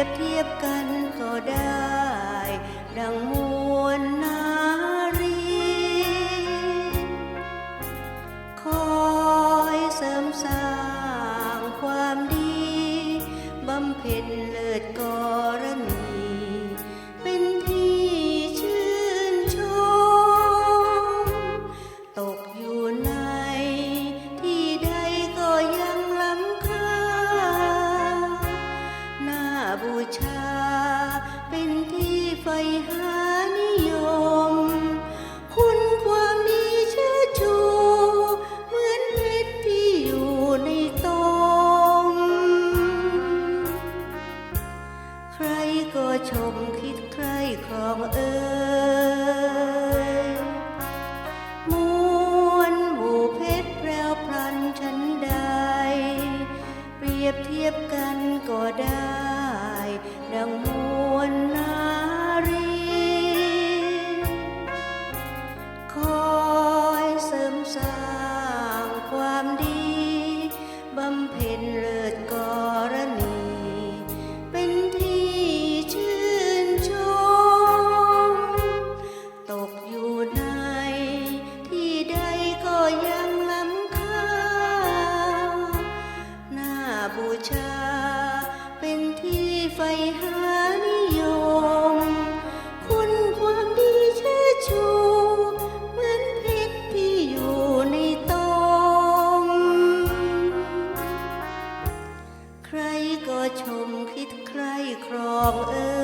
ยบเทียบกันก็ได้ ดังมวลนารี คอยเสริมสร้างความดี บำเพ็ญเลิศกร ไฟหานิยม คุณความดีเชื่อชู เหมือนเพชรที่อยู่ในตม ใครก็ชมคิดใครครองเอ่ยมวลหมู่เพชรแพรวพลันฉันใด เปรียบเทียบกันก็ได้ ดังมวล บูชา เป็นที่ไฟหานิยม คุณความดีเชื่อชู เหมือนเพชรที่อยู่ในตม ใครก็ชมคิดใครครองเอ่ย